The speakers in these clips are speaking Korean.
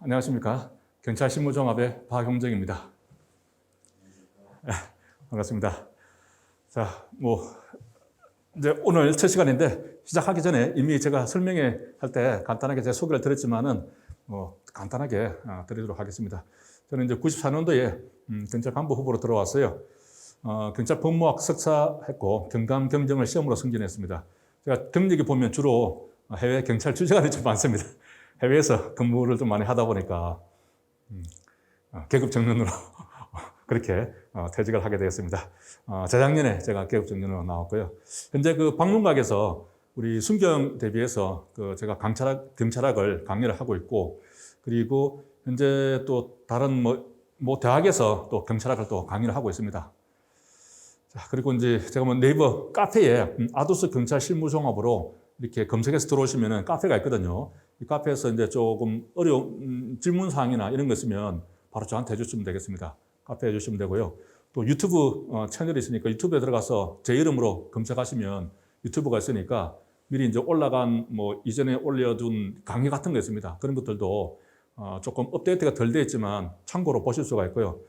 안녕하십니까. 경찰 실무종합의 박용정입니다. 네, 반갑습니다. 자, 뭐, 이제 오늘 첫 시간인데 시작하기 전에 이미 제가 설명회 할 때 간단하게 제 소개를 드렸지만은 뭐 간단하게 어, 드리도록 하겠습니다. 저는 이제 94년도에 음, 경찰 간부 후보로 들어왔어요. 어, 경찰 법무학 석사 했고 경감 경정을 시험으로 승진했습니다. 제가 경력이 보면 주로 해외 경찰 주재관이 좀 많습니다. 해외에서 근무를 좀 많이 하다 보니까 음, 어, 계급 정년으로 그렇게 어, 퇴직을 하게 되었습니다. 어, 재작년에 제가 계급 정년으로 나왔고요. 현재 그 방문각에서 우리 순경 대비해서 그 제가 강찰학, 경찰학을 강의를 하고 있고 그리고 현재 또 다른 뭐, 뭐 대학에서 또 경찰학을 또 강의를 하고 있습니다. 자, 그리고 이제 제가 뭐 네이버 카페에 음, 아도스 경찰 실무 종합으로 이렇게 검색해서 들어오시면은 카페가 있거든요. 이 카페에서 이제 조금 어려운 음, 질문 사항이나 이런 거 있으면 바로 저한테 해주시면 되겠습니다. 카페에 해주시면 되고요. 또 유튜브 어, 채널이 있으니까 유튜브에 들어가서 제 이름으로 검색하시면 유튜브가 있으니까 미리 이제 올라간 뭐 이전에 올려둔 강의 같은 거 있습니다. 그런 것들도 어, 조금 업데이트가 덜 돼 있지만 참고로 보실 수가 있고요.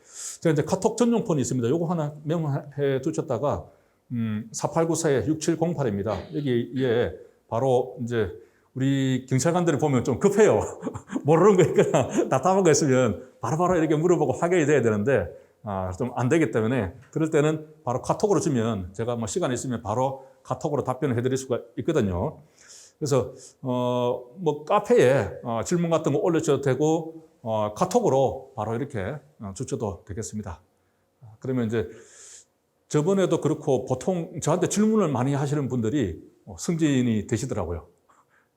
제가 이제 카톡 전용폰이 있습니다. 요거 하나 메모해 두셨다가 음, 4894에 6708입니다. 여기에 바로 이제 우리 경찰관들을 보면 좀 급해요. 모르는 거 있거나 답답한 거 있으면 바로 바로 이렇게 물어보고 확인이 돼야 되는데 아, 좀 안 되기 때문에 그럴 때는 바로 카톡으로 주면 제가 뭐 시간 있으면 바로 카톡으로 답변을 해드릴 수가 있거든요. 그래서 어, 뭐 카페에 어, 질문 같은 거 올려줘도 되고 어, 카톡으로 바로 이렇게 어, 주셔도 되겠습니다. 그러면 이제 저번에도 그렇고 보통 저한테 질문을 많이 하시는 분들이 어, 승진이 되시더라고요.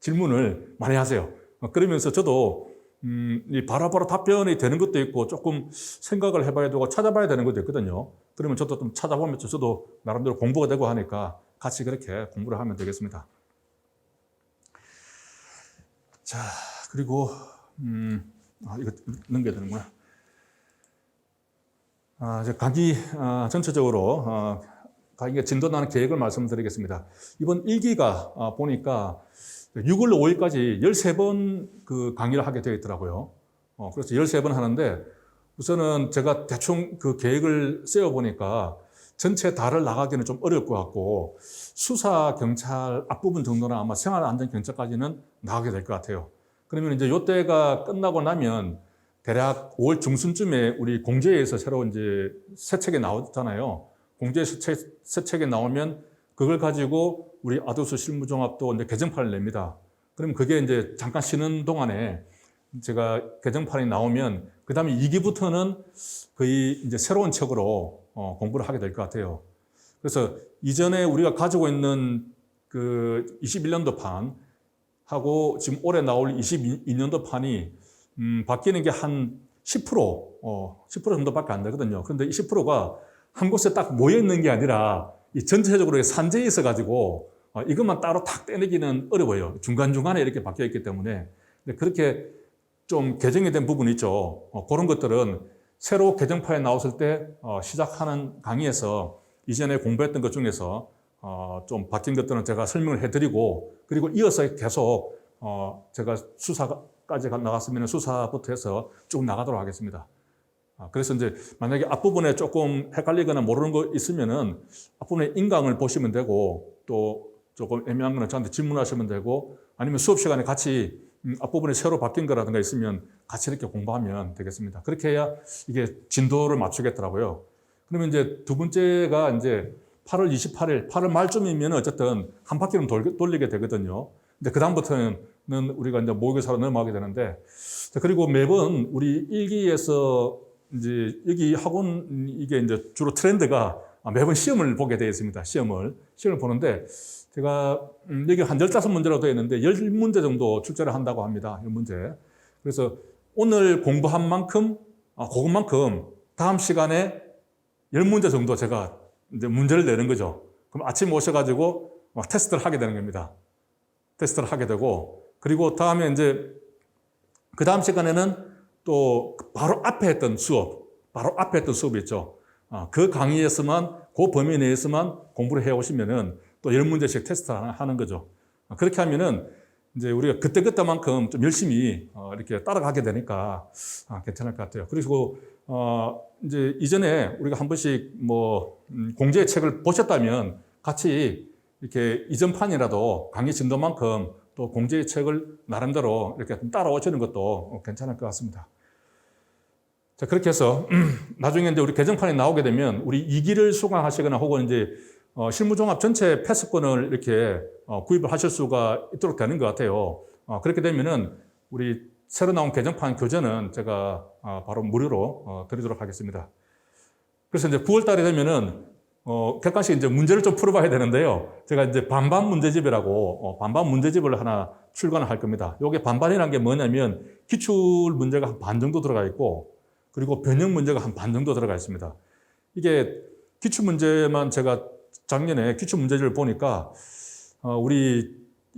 질문을 많이 하세요. 어, 그러면서 저도 음, 이 바로바로 답변이 되는 것도 있고 조금 생각을 해봐야 되고 찾아봐야 되는 것도 있거든요. 그러면 저도 좀 찾아보면서 저도 나름대로 공부가 되고 하니까 같이 그렇게 공부를 하면 되겠습니다. 자, 그리고 음, 아, 이거 넘겨야 되는구나. 아, 이제 강의 아, 전체적으로 아, 강의 진도나는 계획을 말씀드리겠습니다. 이번 1기가 아, 보니까 6월 5일까지 13번 그 강의를 하게 되어 있더라고요. 어, 그래서 13번 하는데 우선은 제가 대충 그 계획을 세워보니까 전체 다를 나가기는 좀 어려울 것 같고 수사 경찰 앞부분 정도는 아마 생활안전경찰까지는 나가게 될 것 같아요. 그러면 이제 요때가 끝나고 나면 대략 5월 중순쯤에 우리 공제에서 새로 이제 새 책이 나오잖아요. 공제 새 책, 새 책이 나오면 그걸 가지고 우리 아도수 실무종합도 이제 개정판을 냅니다. 그럼 그게 이제 잠깐 쉬는 동안에 제가 개정판이 나오면 그 다음에 2기부터는 거의 이제 새로운 책으로 어, 공부를 하게 될 것 같아요. 그래서 이전에 우리가 가지고 있는 그 21년도 판 하고 지금 올해 나올 22년도 판이 음, 바뀌는 게 한 10%, 어, 10% 정도밖에 안 되거든요. 그런데 이 10%가 한 곳에 딱 모여 있는 게 아니라 이 전체적으로 산재에 있어 가지고 어, 이것만 따로 탁 떼내기는 어려워요. 중간중간에 이렇게 바뀌어 있기 때문에. 그렇게 좀 개정이 된 부분이 있죠. 어, 그런 것들은 새로 개정파에 나왔을 때 어, 시작하는 강의에서 이전에 공부했던 것 중에서 어, 좀 바뀐 것들은 제가 설명을 해드리고 그리고 이어서 계속 어, 제가 수사까지 나갔으면 수사부터 해서 쭉 나가도록 하겠습니다. 아, 그래서 이제 만약에 앞부분에 조금 헷갈리거나 모르는 거 있으면은 앞부분에 인강을 보시면 되고 또 조금 애매한 거는 저한테 질문하시면 되고 아니면 수업 시간에 같이 음, 앞부분에 새로 바뀐 거라든가 있으면 같이 이렇게 공부하면 되겠습니다. 그렇게 해야 이게 진도를 맞추겠더라고요. 그러면 이제 두 번째가 이제 8월 28일, 8월 말쯤이면 어쨌든 한 바퀴는 돌, 돌리게 되거든요. 근데 그다음부터는 우리가 이제 모의고사로 넘어가게 되는데, 자, 그리고 매번 우리 일기에서 이제 여기 학원 이게 이제 주로 트렌드가 매번 시험을 보게 되어 있습니다. 시험을. 시험을 보는데 제가 음, 여기 한 15문제라고 되어 있는데 10문제 정도 출제를 한다고 합니다. 10문제. 그래서 오늘 공부한 만큼, 아, 그것만큼 다음 시간에 10문제 정도 제가 이제 문제를 내는 거죠. 그럼 아침에 오셔가지고 막 테스트를 하게 되는 겁니다. 테스트를 하게 되고, 그리고 다음에 이제 그 다음 시간에는 또 바로 앞에 했던 수업, 바로 앞에 했던 수업이 있죠. 아, 그 강의에서만, 그 범위 내에서만 공부를 해 오시면은 또 10문제씩 테스트 하는 거죠. 아, 그렇게 하면은 이제 우리가 그때그때만큼 좀 열심히 어, 이렇게 따라가게 되니까 아, 괜찮을 것 같아요. 그리고 어, 이제 이전에 우리가 한 번씩 뭐 음, 공제의 책을 보셨다면 같이 이렇게 이전판이라도 강의 진도만큼 또 공제의 책을 나름대로 이렇게 좀 따라오시는 것도 괜찮을 것 같습니다. 자, 그렇게 해서 나중에 이제 우리 개정판이 나오게 되면 우리 2기를 수강하시거나 혹은 이제 어, 실무종합 전체 패스권을 이렇게 어, 구입을 하실 수가 있도록 되는 것 같아요. 어, 그렇게 되면은 우리 새로 나온 개정판 교재는 제가 어, 바로 무료로 어, 드리도록 하겠습니다. 그래서 이제 9월 달에 되면은 어, 객관식 이제 문제를 좀 풀어봐야 되는데요. 제가 이제 반반 문제집이라고 어, 반반 문제집을 하나 출간을 할 겁니다. 요게 반반이라는 게 뭐냐면 기출 문제가 한 반 정도 들어가 있고 그리고 변형 문제가 한 반 정도 들어가 있습니다. 이게 기출 문제만 제가 작년에 기출 문제집을 보니까 어, 우리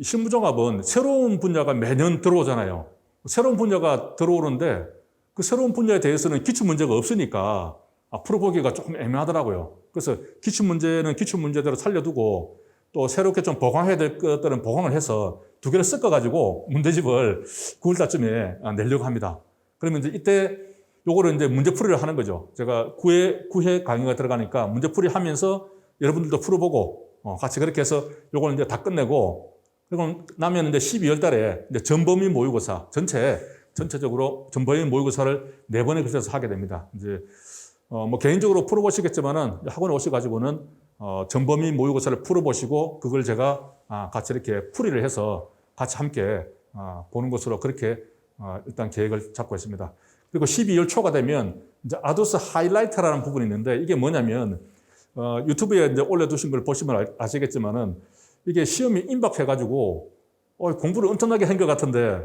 실무종합은 새로운 분야가 매년 들어오잖아요. 새로운 분야가 들어오는데 그 새로운 분야에 대해서는 기출 문제가 없으니까 아, 풀어보기가 조금 애매하더라고요. 그래서 기출 문제는 기출 문제대로 살려두고 또 새롭게 좀 보강해야 될 것들은 보강을 해서 두 개를 섞어가지고 문제집을 9월 달쯤에 아, 내려고 합니다. 그러면 이제 이때 요거를 이제 문제풀이를 하는 거죠. 제가 9회, 9회 강의가 들어가니까 문제풀이 하면서 여러분들도 풀어보고 어, 같이 그렇게 해서 요걸 이제 다 끝내고 그리고 나면 이제 12월 달에 이제 전범위 모의고사 전체 전체적으로 전범위 모의고사를 네 번에 걸쳐서 하게 됩니다. 이제 어, 뭐 개인적으로 풀어보시겠지만은 학원에 오셔가지고는 어, 전범위 모의고사를 풀어보시고 그걸 제가 아, 같이 이렇게 풀이를 해서 같이 함께 아, 보는 것으로 그렇게 아, 일단 계획을 잡고 있습니다. 그리고 12월 초가 되면 이제 아도스 하이라이트라는 부분이 있는데 이게 뭐냐면 어, 유튜브에 이제 올려두신 걸 보시면 알- 아시겠지만은 이게 시험이 임박해가지고 어, 공부를 엄청나게 한 것 같은데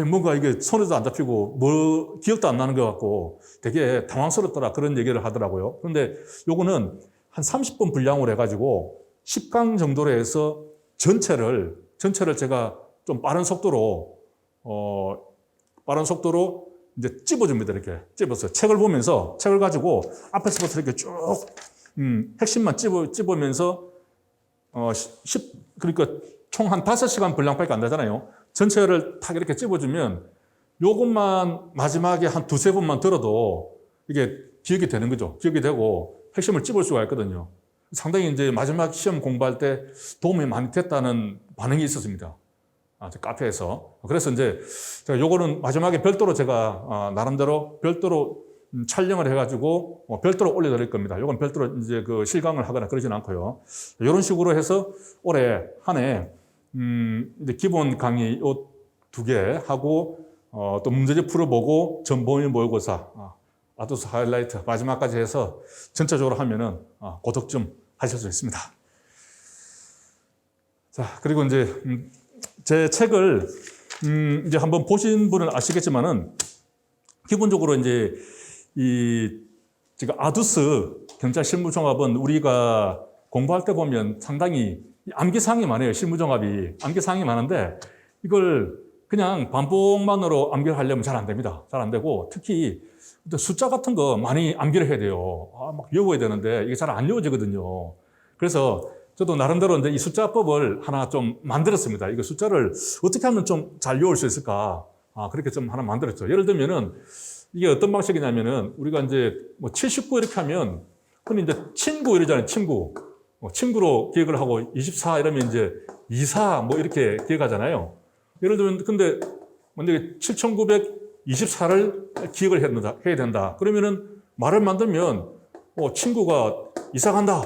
뭔가 이게 손에도 안 잡히고 뭐 기억도 안 나는 것 같고 되게 당황스럽더라 그런 얘기를 하더라고요. 그런데 요거는 한 30분 분량으로 해가지고 10강 정도로 해서 전체를 전체를 제가 좀 빠른 속도로 어 빠른 속도로 이제 찝어줍니다 이렇게 찝어서 책을 보면서 책을 가지고 앞에서부터 이렇게 쭉 음, 핵심만 찝어 찝으면서 어 10, 그러니까 총 한 5시간 분량밖에 안 되잖아요. 전체를 탁 이렇게 찝어주면 요것만 마지막에 한 두세 번만 들어도 이게 기억이 되는 거죠. 기억이 되고 핵심을 찝을 수가 있거든요. 상당히 이제 마지막 시험 공부할 때 도움이 많이 됐다는 반응이 있었습니다. 아, 저 카페에서. 그래서 이제 제가 요거는 마지막에 별도로 제가 아, 나름대로 별도로 음, 촬영을 해가지고 어, 별도로 올려드릴 겁니다. 요건 별도로 이제 그 실강을 하거나 그러진 않고요. 이런 식으로 해서 올해 한 해 음, 이제 기본 강의 두 개 하고 어, 또 문제집 풀어보고 전범위 모의고사 아, 아도스 하이라이트 마지막까지 해서 전체적으로 하면은 아, 고득점 하실 수 있습니다. 자 그리고 이제 음, 제 책을 음, 이제 한번 보신 분은 아시겠지만은 기본적으로 이제 이 지금 아두스 경찰 실무종합은 우리가 공부할 때 보면 상당히 암기사항이 많아요. 실무종합이 암기사항이 많은데 이걸 그냥 반복만으로 암기를 하려면 잘 안 됩니다. 잘 안 되고 특히 숫자 같은 거 많이 암기를 해야 돼요. 아, 막 외워야 되는데 이게 잘 안 외워지거든요. 그래서 저도 나름대로 이제 이 숫자법을 하나 좀 만들었습니다. 이거 숫자를 어떻게 하면 좀 잘 외울 수 있을까? 아, 그렇게 좀 하나 만들었죠. 예를 들면은 이게 어떤 방식이냐면은 우리가 이제 뭐 79 이렇게 하면 흔히 이제 친구 이러잖아요. 친구. 뭐 친구로 기억을 하고 24 이러면 이제 24 뭐 이렇게 기억하잖아요. 예를 들면 근데 만약에 7924를 기억을 해야 된다. 그러면은 말을 만들면 어, 친구가 이사 간다.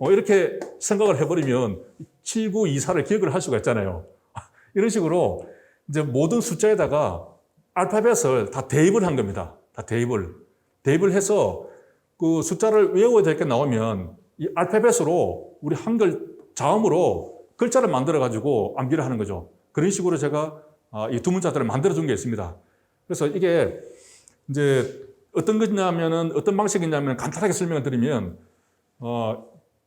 어, 이렇게 생각을 해버리면 7924를 기억을 할 수가 있잖아요. 이런 식으로 이제 모든 숫자에다가 알파벳을 다 대입을 한 겁니다. 다 대입을. 대입을 해서 그 숫자를 외워야 될 게 나오면 이 알파벳으로 우리 한글 자음으로 글자를 만들어 가지고 암기를 하는 거죠. 그런 식으로 제가 아, 이두 문자들을 만들어 준 게 있습니다. 그래서 이게 이제 어떤 거냐면은 어떤 방식이냐면 간단하게 설명을 드리면 어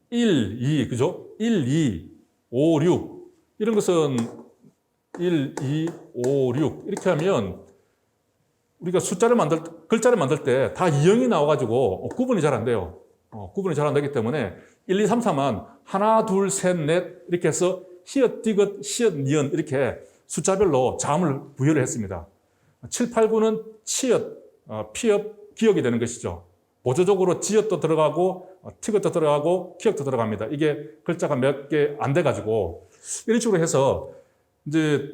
1, 2 그죠? 1, 2, 5, 6 이런 것은 1, 2, 5, 6 이렇게 하면 우리가 숫자를 만들 글자를 만들 때 다 2형이 나와가지고 구분이 잘 안 돼요. 어, 구분이 잘 안 되기 때문에 1, 2, 3, 4만 하나, 둘, 셋, 넷 이렇게 해서 히읗, 디귿, 시읒, 니은 이렇게 숫자별로 자음을 부여를 했습니다. 7, 8, 9는 치읓, 어, 피읍, 기역이 되는 것이죠. 보조적으로 지읒도 들어가고 어, 티귿도 들어가고 기역도 들어갑니다. 이게 글자가 몇 개 안 돼가지고 이런 식으로 해서 이제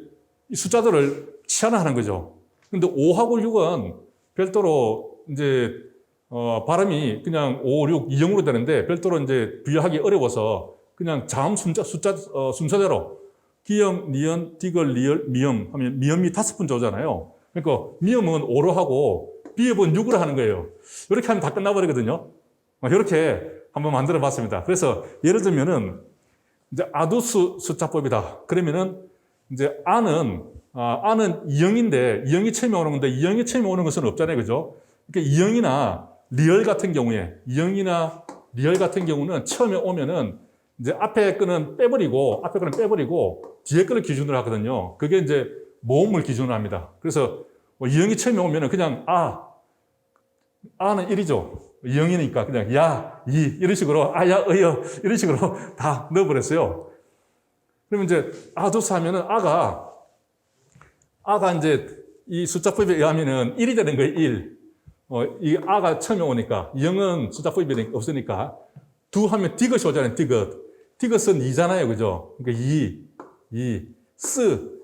이 숫자들을 치환하는 거죠. 근데 5하고 6은 별도로 이제 어, 발음이 그냥 5, 6, 2형으로 되는데 별도로 이제 부여하기 어려워서 그냥 자음 숫자, 숫자 어, 순서대로 기역, 니은, 디귿, 리을, 미음 하면 미음이 다섯 번 오잖아요. 그러니까 미음은 5로 하고 비읍은 6으로 하는 거예요. 이렇게 하면 다 끝나버리거든요. 이렇게 한번 만들어 봤습니다. 그래서 예를 들면은 이제 아두스 숫자법이다. 그러면은 이제 아는 아, 아는 이형인데 이형이 처음에 오는 건데 이형이 처음에 오는 것은 없잖아요. 그죠? 그러니까 이형이나 리얼 같은 경우에 이형이나 리얼 같은 경우는 처음에 오면은 이제 앞에 거는 빼버리고 앞에 거는 빼버리고 뒤에 거를 기준으로 하거든요. 그게 이제 모음을 기준으로 합니다. 그래서 뭐 이형이 처음에 오면은 그냥 아 아는 1이죠. 이형이니까 그냥 야, 이 이런 식으로 아 야, 어여 이런 식으로 다 넣어버렸어요. 그러면 이제 아도스 하면은 아가 아가 이제 이 숫자법에 의하면은 1이 되는 거예요. 1. 어, 이 아가 처음에 오니까 0은 숫자법이 없으니까 두 하면 디귿이 오잖아요. 디귿. 디귿은 2잖아요. 그죠? 그러니까 2, 2, 쓰,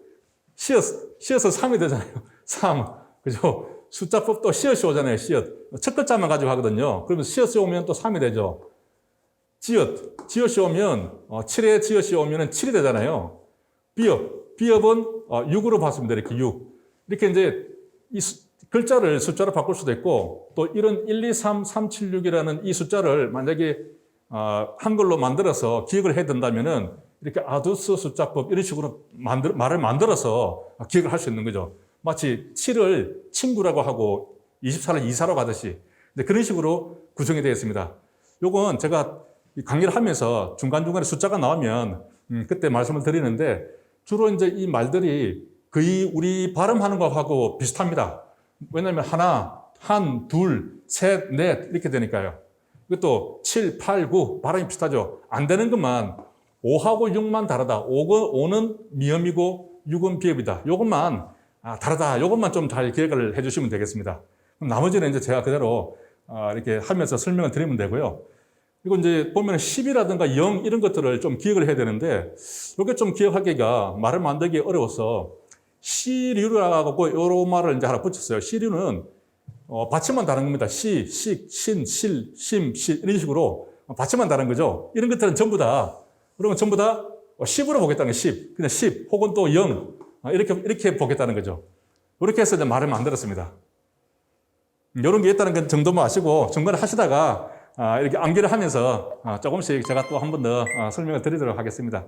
시어서, 시어서 3이 되잖아요. 3. 그죠? 숫자법도 시엇이 오잖아요. 시엇. 첫 글자만 가지고 하거든요. 그러면 시엇이 오면 또 3이 되죠. 지읒. 지읒이 오면, 어, 7에 지읒이 오면 7이 되잖아요. 비읍. 비읍은 어, 6으로 봤습니다. 이렇게 6. 이렇게 이제 이 수, 글자를 숫자로 바꿀 수도 있고 또 이런 1, 2, 3, 3, 7, 6이라는 이 숫자를 만약에 어, 한글로 만들어서 기억을 해야 된다면은 이렇게 아두스 숫자법 이런 식으로 만들, 말을 만들어서 기억을 할 수 있는 거죠. 마치 7을 친구라고 하고 24를 이사로 가듯이 그런 식으로 구성이 되어 있습니다. 요건 제가 이 강의를 하면서 중간중간에 숫자가 나오면 음, 그때 말씀을 드리는데 주로 이제 이 말들이 거의 우리 발음하는 거하고 비슷합니다. 왜냐하면 하나, 한, 둘, 셋, 넷 이렇게 되니까요. 이것도 7, 8, 9 발음이 비슷하죠. 안 되는 것만 5하고 6만 다르다. 5 는 미음이고 6은 비읍이다. 요것만 아, 다르다. 요것만 좀 잘 기억을 해주시면 되겠습니다. 나머지는 이제 제가 그대로 아, 이렇게 하면서 설명을 드리면 되고요. 이거 이제 보면 10이라든가 0 이런 것들을 좀 기억을 해야 되는데 이게 좀 기억하기가 말을 만들기 어려워서 시류라고 요런 말을 이제 하나 붙였어요. 시류는 어, 받침만 다른 겁니다. 시, 식, 신, 실, 심, 시 이런 식으로 받침만 다른 거죠. 이런 것들은 전부 다 그러면 전부 다 10으로 보겠다는 게 10. 그냥 10 혹은 또 0. 아, 이렇게, 이렇게 보겠다는 거죠. 이렇게 해서 이제 말을 만들었습니다. 이런 게 있다는 건 정도만 아시고 중간에 하시다가 아, 이렇게 암기를 하면서 아, 조금씩 제가 또 한 번 더 설명을 드리도록 하겠습니다.